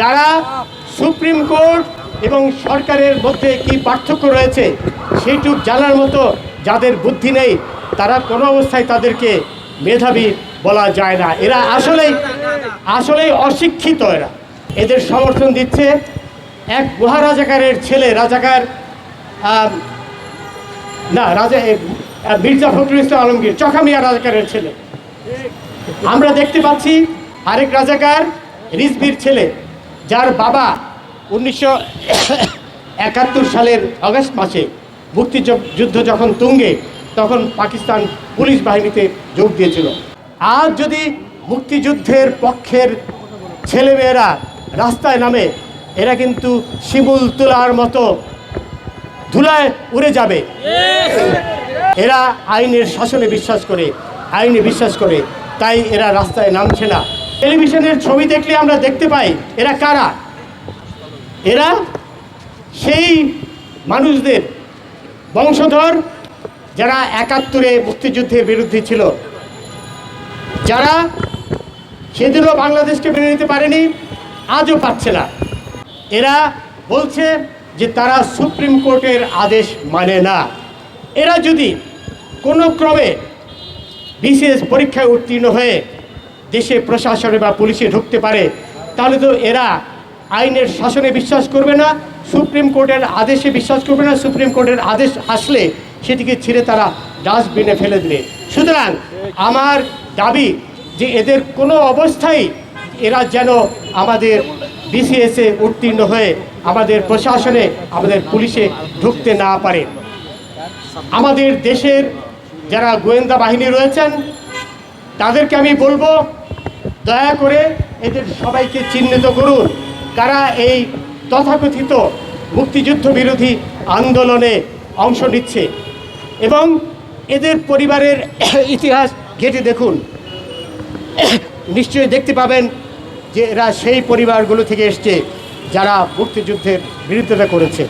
যারা supreme court এবং সরকারের মধ্যে কি পার্থক্য রয়েছে সেইটুক জানার মতো যাদের বুদ্ধি নেই, তারা কোনো অবস্থায় তাদেরকে মেধাবী বলা যায় না। এরা আসলেই আসলেই অশিক্ষিত এরা। এদের সমর্থন দিচ্ছে এক মহারাজাকারের ছেলে, রাজাকার না, রাজা মির্জা ফখরুল ইসলাম আলমগীর চখামিয়া রাজাকারের ছেলে। আমরা দেখতে পাচ্ছি আরেক রাজাকার রিজবির ছেলে। যার বাবা উনিশশো একাত্তর সালের আগস্ট মাসে মুক্তিযুদ্ধ যখন তুঙ্গে, তখন পাকিস্তান পুলিশ বাহিনীতে যোগ দিয়েছিল। আজ যদি মুক্তিযুদ্ধের পক্ষের ছেলেমেয়েরা রাস্তায় নামে, এরা কিন্তু শিমুল তোলার মতো ধুলায় উড়ে যাবে। এরা আইনের শাসনে বিশ্বাস করে, আইনে বিশ্বাস করে, তাই এরা রাস্তায় নামছে না। টেলিভিশনের ছবি দেখলে আমরা দেখতে পাই, এরা কারা? এরা সেই মানুষদের বংশধর যারা একাত্তরে মুক্তিযুদ্ধের বিরুদ্ধে ছিল। যারা সেদিনও বাংলাদেশকে মেনে নিতে পারেনি, আজও পাচ্ছে না। এরা বলছে যে তারা সুপ্রিম কোর্টের আদেশ মানে না। এরা যদি কোনো ক্রমে বিশেষ পরীক্ষায় উত্তীর্ণ হয়ে দেশে প্রশাসনে বা পুলিশে ঢুকতে পারে, তাহলে তো এরা আইনের শাসনে বিশ্বাস করবে না, সুপ্রিম কোর্টের আদেশে বিশ্বাস করবে না, সুপ্রিম কোর্টের আদেশ আসলে সেটিকে ছিঁড়ে তারা ডাস্টবিনে ফেলে দেবে। সুতরাং আমার দাবি যে এদের কোনো অবস্থায় এরা যেন আমাদের বিসিএসে উত্তীর্ণ হয়ে আমাদের প্রশাসনে, আমাদের পুলিশে ঢুকতে না পারে। আমাদের দেশের যারা গোয়েন্দা বাহিনী রয়েছেন তাদেরকে আমি বলব, দয়া করে এদের সবাইকে চিহ্নিত করুন। কারা এই তথাকথিত মুক্তিযুদ্ধ বিরোধী আন্দোলনে অংশ নিচ্ছে এবং এদের পরিবারের ইতিহাস ঘেটে দেখুন। নিশ্চয়ই দেখতে পাবেন যে এরা সেই পরিবারগুলো থেকে এসছে যারা মুক্তিযুদ্ধের বিরোধিতা করেছে।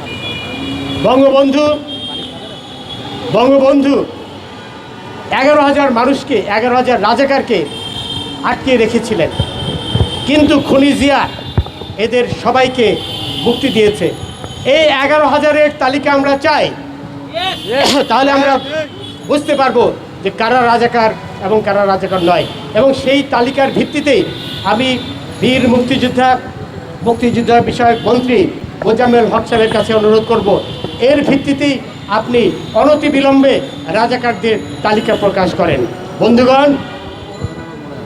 বঙ্গবন্ধু বঙ্গবন্ধু এগারো হাজার মানুষকে, এগারো হাজার রাজাকারকে আটকে রেখেছিলেন। কিন্তু খুনি জিয়া এদের সবাইকে মুক্তি দিয়েছে। এই এগারো হাজারের তালিকা আমরা চাই। তাহলে আমরা বুঝতে পারব যে কারা রাজাকার এবং কারা রাজাকার নয়। এবং সেই তালিকার ভিত্তিতেই আমি বীর মুক্তিযোদ্ধা মুক্তিযোদ্ধা বিষয়ক মন্ত্রী মোজাম্মেল হক সাহেবের কাছে অনুরোধ করব। এর ভিত্তিতেই আপনি অনতিবিলম্বে রাজাকারদের তালিকা প্রকাশ করেন। বন্ধুগণ,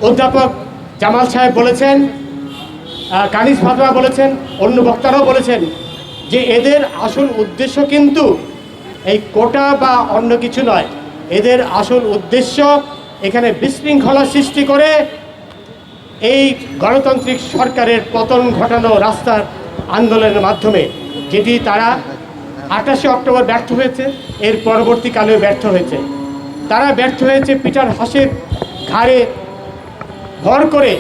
অধ্যাপক জামাল সাহেব বলেছেন কানিস ফাতমা বলেছেন, অন্য বক্তারাও বলেছেন যে এদের আসল উদ্দেশ্য কিন্তু এই কোটা বা অন্য কিছু নয়। এদের আসল উদ্দেশ্য এখানে বিশৃঙ্খলা সৃষ্টি করে এই গণতান্ত্রিক সরকারের পতন ঘটানো রাস্তার আন্দোলনের মাধ্যমে, যেটি তারা আঠাশে অক্টোবর ব্যর্থ হয়েছে, এর পরবর্তীকালেও ব্যর্থ হয়েছে। তারা ব্যর্থ হয়েছে পিটার হাসের ঘাড়ে ভর করে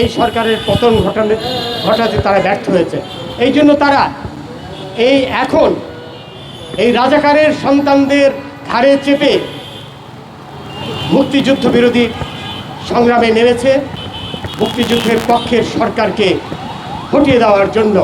এই সরকারের পতন ঘটানো ঘটাতে তারা ব্যর্থ হয়েছে। এই জন্য তারা এই এখন এই রাজাকারের সন্তানদের ঘাড়ে চেপে মুক্তিযুদ্ধ বিরোধী সংগ্রামে নেমেছে। মুক্তিযুদ্ধের পক্ষের সরকারকে হটিয়ে দেওয়ার জন্য